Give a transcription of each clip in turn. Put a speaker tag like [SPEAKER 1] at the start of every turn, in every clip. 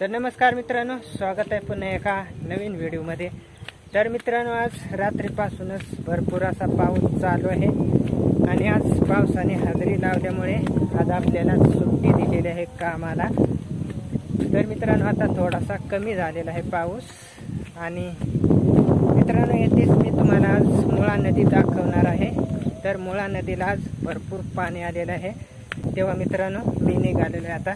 [SPEAKER 1] तर नमस्कार मित्रांनो स्वागत आहे पुन्हा एका नवीन व्हिडिओमध्ये. तर मित्रांनो आज रात्रीपासूनच भरपूर असा पाऊस चालू आहे आणि आज पावसाने हजेरी लावल्यामुळे आज आपल्याला सुट्टी दिलेली आहे कामाला. तर मित्रांनो आता थोडासा कमी झालेला आहे पाऊस आणि मित्रांनो येथेच मी तुम्हाला आज मुळा नदी दाखवणार आहे. तर मुळा नदीला आज भरपूर पाणी आलेलं आहे. तेव्हा मित्रांनो मी निघालेलो आहे आता.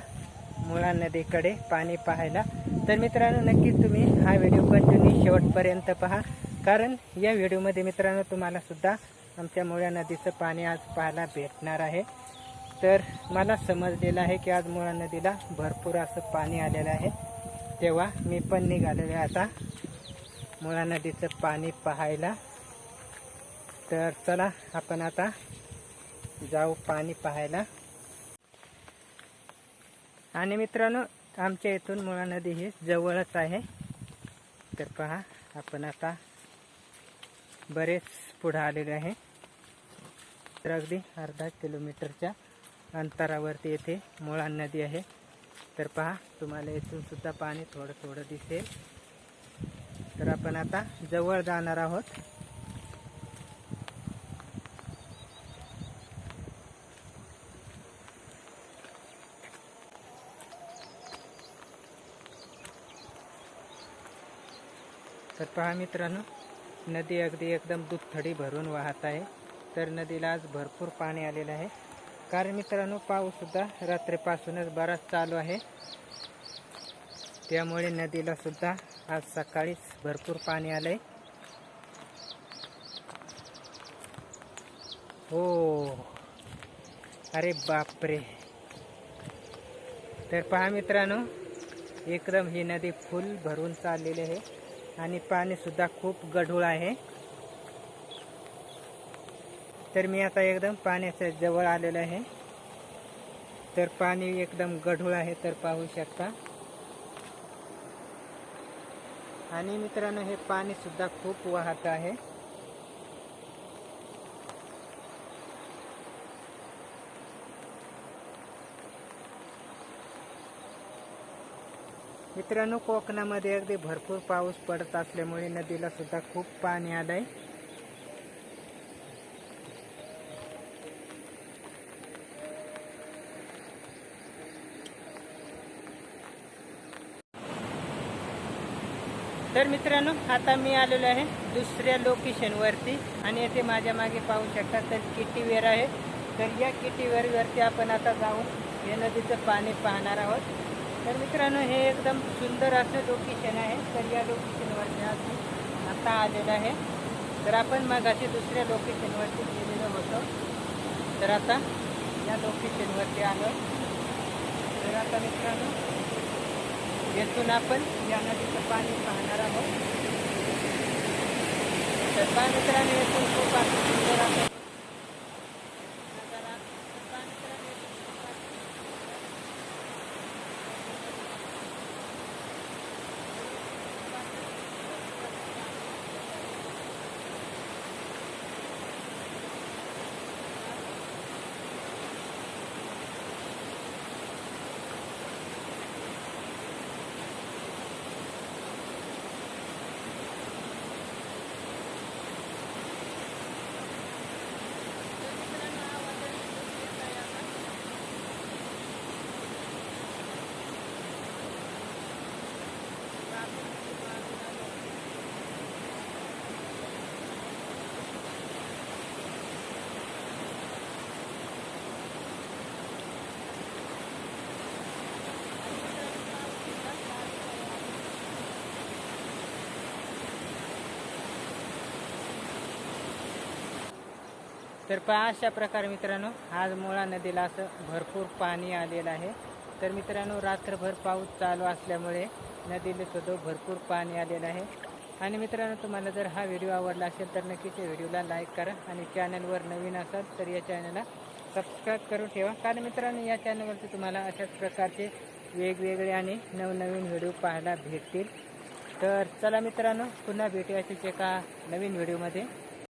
[SPEAKER 1] मुळा नदीकडे पाणी पाहायला. तर मित्रांनो नक्कीच तुम्ही हा व्हिडिओ कंटिन्यू शेवटपर्यंत पहा. कारण या व्हिडिओमध्ये मित्रांनो तुम्हाला सुद्धा आमच्या मुळा नदीचं पाणी आज पाहायला भेटणार आहे. तर मला समजलेलं आहे की आज मुळा नदीला भरपूर असं पाणी आलेलं आहे. तेव्हा मी पण निघालेलो आहे आता मुळा नदीचं पाणी पाहायला. तर चला आपण आता जाऊ पाणी पाहायला. आणि मित्रांनो आमच्या इथून मुळा नदी ही जवळच आहे. तर पहा आपण आता बरेच पुढं आलेले आहे. तर अगदी अर्धा किलोमीटरच्या अंतरावरती येथे मुळा नदी आहे. तर पहा तुम्हाला इथून सुद्धा पाणी थोडं थोडं दिसेल. तर आपण आता जवळ जाणार आहोत. तर पहा मित्रांनो नदी अगदी एकदम दुथडी भरून वाहत आहे. तर नदीला आज भरपूर पाणी आलेलं आहे. कारण मित्रांनो पाऊससुद्धा रात्रीपासूनच बराच चालू आहे. त्यामुळे नदीलासुद्धा आज सकाळीच भरपूर पाणी आलंय. हो. अरे बापरे. तर पहा मित्रांनो एकदम ही नदी फुल भरून चाललेली आहे. आणि पाणीसुद्धा खूप गढूळ आहे. तर मी आता एकदम पाण्याच्या जवळ आलेलो आहे. तर पाणी एकदम गढूळ आहे तर पाहू शकता. आणि मित्रांनो हे पाणीसुद्धा खूप वाहत आहे. मित्रांनो कोकणामध्ये अगदी भरपूर पाऊस पडत असल्यामुळे नदीला सुद्धा खूप पाणी आलंय. तर मित्रांनो आता मी आलेलो आहे दुसऱ्या लोकेशनवरती आणि येथे माझ्या मागे पाहू शकता तर किटीवेर आहे. तर या किटीवेरवरती आपण आता जाऊन हे नदीचं पाणी पाहणार आहोत. तर मित्रांनो हे एकदम सुंदर असं लोकेशन आहे. तर या लोकेशनवरती आज आता आलेलं आहे. तर आपण मागाशी दुसऱ्या लोकेशनवरती गेलेलो होतो. तर आता या लोकेशनवरती आलो. तर आता मित्रांनो येथून आपण या नदीचं पाणी पाहणार आहोत. तर पहा मित्रांनो येथून खूप असं सुंदर असं तर पहा अशा प्रकारे मित्रांनो आज मुळा नदीला असं भरपूर पाणी आलेलं आहे. तर मित्रांनो रात्रभर पाऊस चालू असल्यामुळे नदीला सुद्धा भरपूर पाणी आलेलं आहे. आणि मित्रांनो तुम्हाला जर हा व्हिडिओ आवडला असेल तर नक्कीच या व्हिडिओला लाईक करा आणि चॅनलवर नवीन असाल तर या चॅनलला सबस्क्राईब करून ठेवा. कारण मित्रांनो या चॅनलवरती तुम्हाला अशाच प्रकारचे वेगवेगळे आणि नवनवीन व्हिडिओ पाहायला भेटतील. तर चला मित्रांनो पुन्हा भेटूयाच एका नवीन व्हिडिओमध्ये.